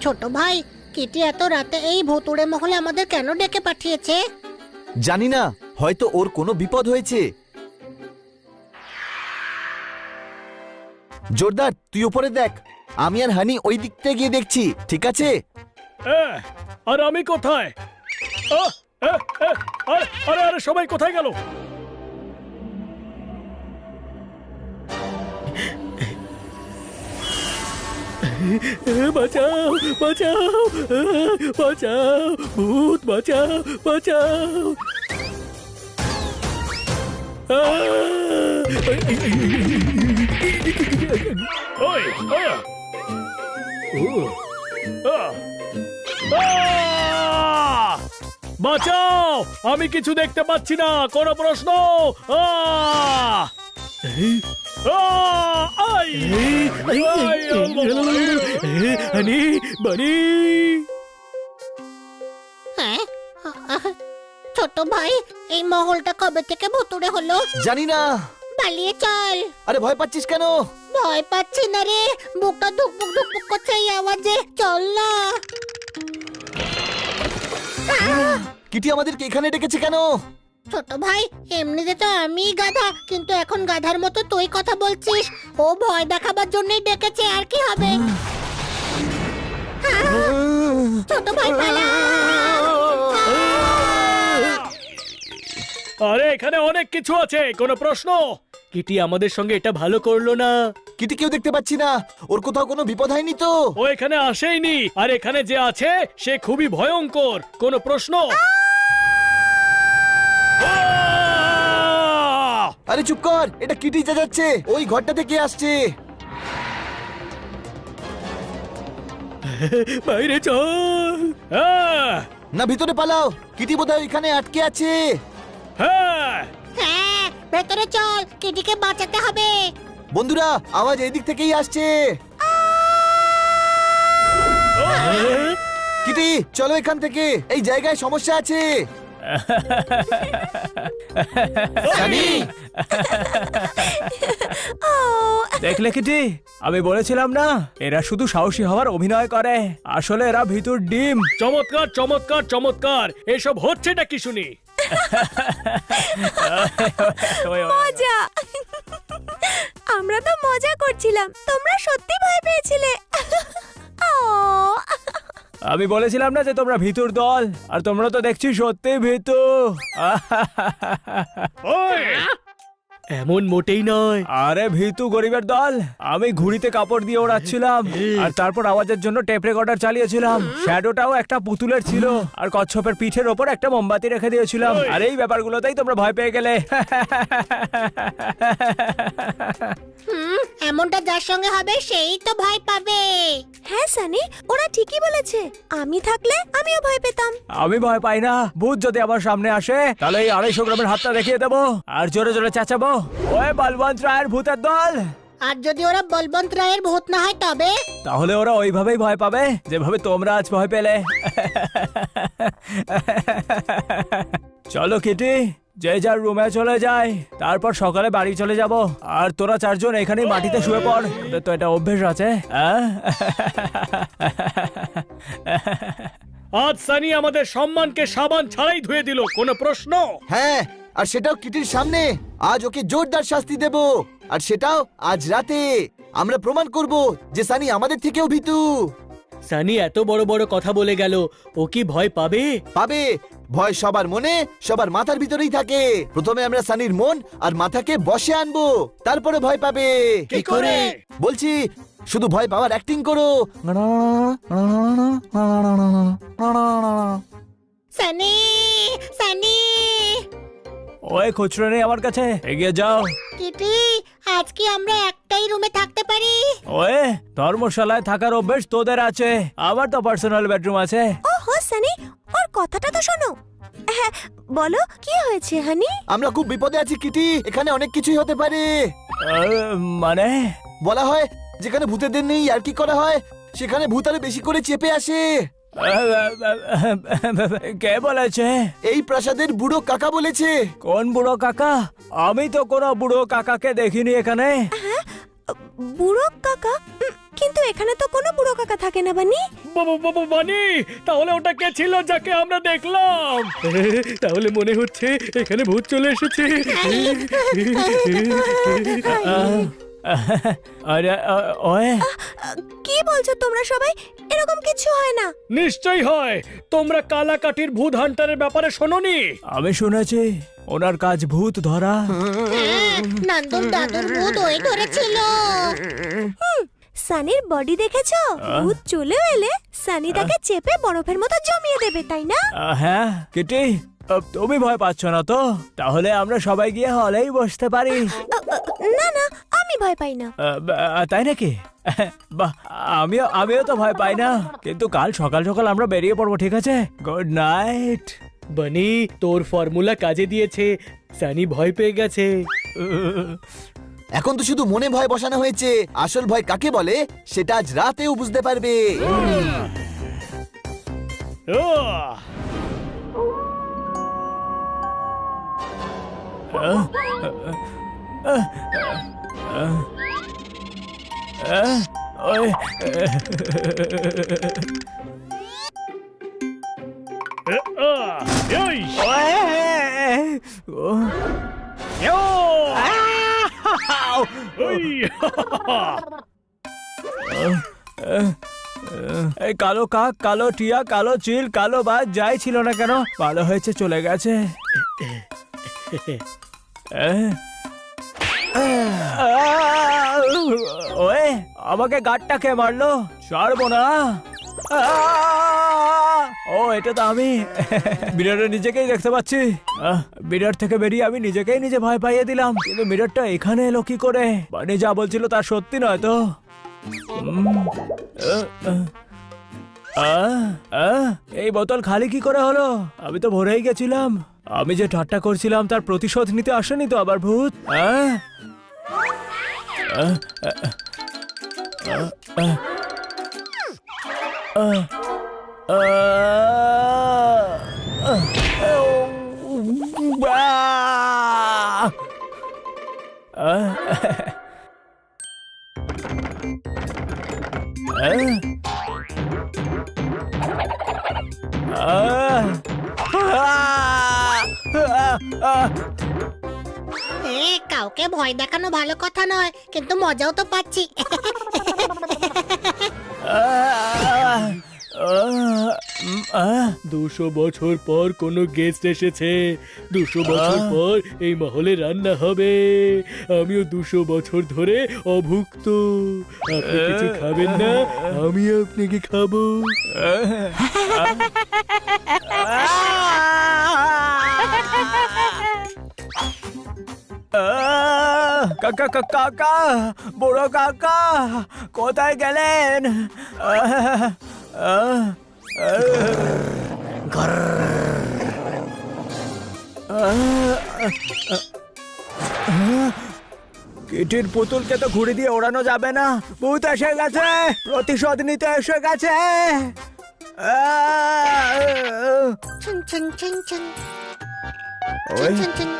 ছোট ভাই কিটি এত রাতে এই ভুতুড়ে মহলে আমাদের কেন ডেকে পাঠিয়েছে? জানি না হয়তো ওর কোনো বিপদ হয়েছে। জোরদার তুই উপরে দেখ। আমি আর হানি ওই দিক থেকে গিয়ে দেখছি ঠিক আছে? এ, আর আমি কোথায়? আরে আরে সবাই কোথায় গেল? বাঁচাও বাঁচাও বাঁচাও ভূত বাঁচাও বাঁচাও। ওই! বাঁচাও আমি কিছু দেখতে পাচ্ছি না কোনো প্রশ্ন? আহ! আহ! আই! আই! হানি বানি হ্যাঁ ছোট ভাই এই মহলটা কবে থেকে ভুতুড়ে হলো? জানি না। পালিয়ে চল। আরে ভয় পাচ্ছিস কেন? ভয় পাচ্ছি না রে। বুকটা ধুকপুক ধুকপুক করছে এই আওয়াজে। চল না। কিটি আমাদেরকে এখানে ডেকেছে কেন? ছোট ভাই এমনিতে তো আমি গাধা কিন্তু এখন গাধার মতো তুই কথা বলছিস। ও ভয় দেখাবার জন্যই ডেকেছে আর কি হবে? ছোট ভাই পালা! আরে এখানে অনেক কিছু আছে কোনো প্রশ্ন? কিটি আমাদের সঙ্গে এটা ভালো করল না? কিটি কেউ দেখতে পাচ্ছি না ওর কোথাও কোনো বিপদ হয়নি তো? ও এখানে আসেইনি আর এখানে যে আছে সে খুবই ভয়ঙ্কর কোনো প্রশ্ন? আরে চুপ কর এটা কিটি যা যাচ্ছে ওই ঘরটা থেকে আসছে? বাইরে চল। হ্যাঁ। না ভিতরে পালাও। কিটি বোধহয় এখানে আটকে আছে। হ্যাঁ। হ্যাঁ ভেতরে চল কিটিকে বাঁচাতে হবে। বন্ধুরা আওয়াজ এই দিক থেকেই আসছে। কিটি চলো এখান থেকে। এই জায়গায় সমস্যা আছে। সানি! দেখলে কিটি? আমি বলেছিলাম না এরা শুধু সাহসী হওয়ার অভিনয় করে। আসলে এরা ভিতর ডিম। চমৎকার চমৎকার চমৎকার। এসব হচ্ছেটা কি শুনি? মজা। আমরা তো মজা করছিলাম। তোমরা সত্যি ভয় পেয়েছিলে। ও আমি বলেছিলাম না যে তোমরা ভিতুর দল আর তোমরা তো দেখছি সত্যি ভিতু! এমন মোটেই নয়। আরে ভিতু গরিবের দল আমি ঘুড়িতে কাপড় দিয়ে ওড়াচ্ছিলাম আর তারপর আওয়াজের জন্য টেপ রেকর্ডার চালিয়েছিলাম। শ্যাডোটাও একটা পুতুলের ছিল আর কচ্ছপের পিঠের ওপর একটা মোমবাতি রেখে দিয়েছিলাম। আর এই ব্যাপারগুলোতেই তোমরা ভয় পেয়ে গেলে। এমনটা যার সঙ্গে হবে সেই তো ভয় পাবে। হ্যাঁ সানি ওরা ঠিকই বলেছে। আমি থাকলে আমিও ভয় পেতাম। আমি ভয় পাই না। ভূত যদি আমার সামনে আসে তাহলে এই আড়াইশো গ্রামের হাতটা দেখিয়ে দেবো আর জোরে জোরে চেঁচাবো। ওই বলবন্ত রায়ের ভূতের দল। আর যদি ওরা বলবন্ত রায়ের ভূত না হয় তবে? তাহলে ওরা ওইভাবেই ভয় পাবে যেভাবে তোমরা আজ ভয় পেলে। চলো কিটি যে যার রুমে চলে যায় তারপর সকালে বাড়ি চলে যাব। আর তোরা চারজন এখানেই মাটিতে শুয়ে পড়। তোদের তো এটা অভ্যেস আছে হ্যাঁ? আজ সানি আমাদের সম্মানকে সাবান ছাড়াই ধুয়ে দিল কোনো প্রশ্ন? হ্যাঁ আর সেটাও কিটির সামনে। আজ ওকে জোরদার শাস্তি দেব। আর সেটাও আজ রাতে। আমরা প্রমাণ করব যে সানি আমাদের থেকেও ভীতু। সানি এত বড় বড় কথা বলে গেল ও কি ভয় পাবে? পাবে। ভয় সবার মনে সবার মাথার ভিতরেই থাকে। প্রথমে আমরা সানির মন আর মাথাকে বসে আনব তারপরে ভয় পাবে। কি করে? বলছি শুধু ভয় পাওয়ার অ্যাক্টিং করো। সানি সানি ওই খুচরো নেই আমার কাছে এগিয়ে যাও। কিটি আজ কি আমরা একটাই রুমে থাকতে পারি। ওয়ে ধর্মশালায় থাকার অভ্যেস তোদের আছে। আমার তো পার্সোনাল বেডরুম আছে। ও হো সানি ওর কথাটা তো শোনো। হ্যাঁ বলো কি হয়েছে হানি? আমরা খুব বিপদে আছি কিটি। এখানে অনেক কিছুই হতে পারে। আহ, মানে? বলা হয় যেখানে ভূতেদের নেই আর কি করা হয়? সেখানে ভূত আরও বেশি করে চেপে আসে। কে বলেছে? এই প্রাসাদের বুড়ো কাকা বলেছে। কোন বুড়ো কাকা? আমি তো কোনো বুড়ো কাকাকে দেখিনি এখানে। বুড়ো কাকা? কিন্তু এখানে তো কোনো বুড়ো কাকা থাকে না বানি। বাবা বাবা বানি তাহলে ওটা কে ছিল যাকে আমরা দেখলাম? তাহলে মনে হচ্ছে এখানে ভূত চলে এসেছে। আরে ওয়ে। কি বলছো তোমরা সবাই? এরকম কিছু হয় না। নিশ্চয়ই হয়। তোমরা কালাকাঠির ভূত হান্টারের ব্যাপারে শোনোনি? আমি শুনেছি ওনার কাজ ভূত ধরা। নন্দন দাদুর ভূত ওই ধরেছিল। সানির বডি দেখেছ? ভূত চলেও এলে সানি তাকে চেপে বরফের মতো জমিয়ে দেবে তাই না? হ্যাঁ কিটি তুমি ভয় পাচ্ছ না তো? তাহলে আমরা সবাই গিয়ে হলেই বসতে পারি। না না আমি ভয় পাই না। তাই নাকি? বাহ আমিও আমিও তো ভয় পাই না। কিন্তু কাল সকাল সকাল আমরা বেরিয়ে পড়ব ঠিক আছে? গুড নাইট বানি তোর ফর্মুলা কাজে দিয়েছে। সানি ভয় পেয়ে গেছে। এখন তো শুধু মনে ভয় বসানো হয়েছে। আসল ভয় কাকে বলে সেটা আজ রাতেও বুঝতে পারবে। আহ! আহ! এই! ওই! এই কালো কাক, কালো টিয়া, কালো চিল, কালো বাজ যাই ছিল না কেন, ভালো হয়েছে, চলে গেছে ওয়ে, আমাকে গাড়টা কে মারলো? ছাড়বো না। ও, এটা তো আমি। মিররে নিজেকেই দেখতে পাচ্ছি। মিরর থেকে বেরিয়ে আমি নিজেকেই নিজে ভয় পাইয়ে দিলাম। কিন্তু মিররটা এখানে এলো কি করে? মানে যা বলছিল তা সত্যি নয় তো। এই বোতল খালি কি করে হলো? আমি তো ভরেই গেছিলাম। আমি যে ঠাট্টা করছিলাম তার প্রতিশোধ নিতে আসেনি তো আবার ভূত? আহ? এ কাউকে ভয় দেখানো ভালো কথা নয় কিন্তু মজাও তো পাচ্ছি। দুশো বছর পর কোনো গেস্ট এসেছে। দুশো বছর পর এই মহলে রান্না হবে। আমিও দুশো বছর ধরে অভুক্ত। আপনি কিছু খাবেন না আমি আপনাকে খাব। কাকা কাকা কাকা বড় কাকা কোথায় গেলেন? কিটির পুতুলকে তো ঘুড়ি দিয়ে ওড়ানো যাবে না। ভূত এসে গেছে প্রতিশোধ নিতে এসে গেছে। আহ, ছুন ছুন ছুন ছুন। ওই, ছুন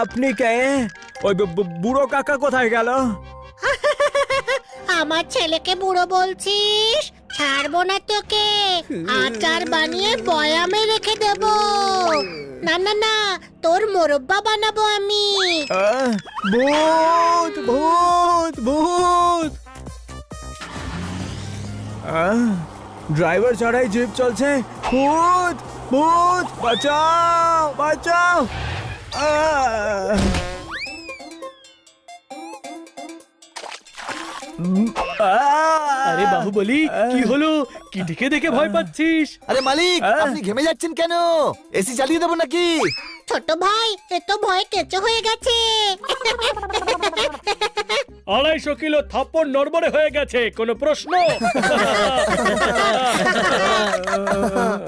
আপনি কে? ওই বুড়ো কাকা কোথায় গেল? আমার ছেলেকে বুড়ো বলছিস? ছাড়বো না তোকে। আচার বানিয়ে বয়ামে রেখে দেব। না না না তোর মোরব্বা বানাবো আমি। আহ, ভূত ভূত ভূত। আহ, ড্রাইভার ছাড়াই জিপ চলছে। ভূত ভূত বাঁচাও বাঁচাও। আরে বাহুবলি কি হলো? কি দেখে দেখে ভয় পাচ্ছিস? আরে মালিক। আপনি ঘেমে যাচ্ছেন কেন? এসি চালিয়ে দেবো নাকি? ছোট ভাই এ তো ভয় কেঁচো হয়ে গেছে। আড়াইশো কিলো থাপ্পড় নড়বড়ে হয়ে গেছে কোনো প্রশ্ন?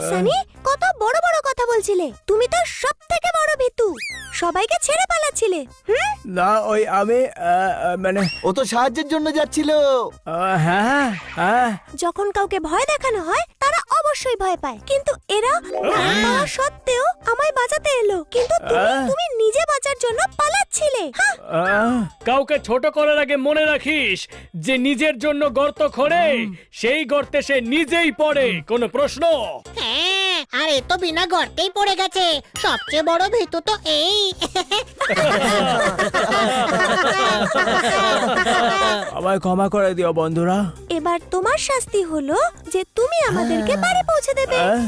সানি বলছিলে? তুমি তো সব থেকে বড় ভীতু। সবাইকে ছেড়ে পালাচ্ছিলে। হুম? না ওই আমি আহ, আহ, মানে ও তো সাহায্যের জন্য যাচ্ছিল। আহ, হ্যাঁ হ্যাঁ। যখন কাউকে ভয় দেখানো হয় তারা অবশ্যই ভয় পায়। কিন্তু এরা পাওয়া সত্ত্বেও আমায় বাঁচাতে এলো। কিন্তু তুমি তুমি নিজে বাঁচার জন্য পালাচ্ছিলে! আহ, কাউকে ছোট করার আগে মনে রাখিস যে নিজের জন্য গর্ত খোঁড়ে সেই গর্তে সে নিজেই পড়ে কোনো প্রশ্ন? হ্যাঁ আর এ তো বিনা গর্তেই পড়ে গেছে। সবচেয়ে বড় ভীতু তো এই। আমায় ক্ষমা করে দিও বন্ধুরা। এবার তোমার শাস্তি হলো যে তুমি আমাদেরকে বাড়ি পৌঁছে দেবে আহ,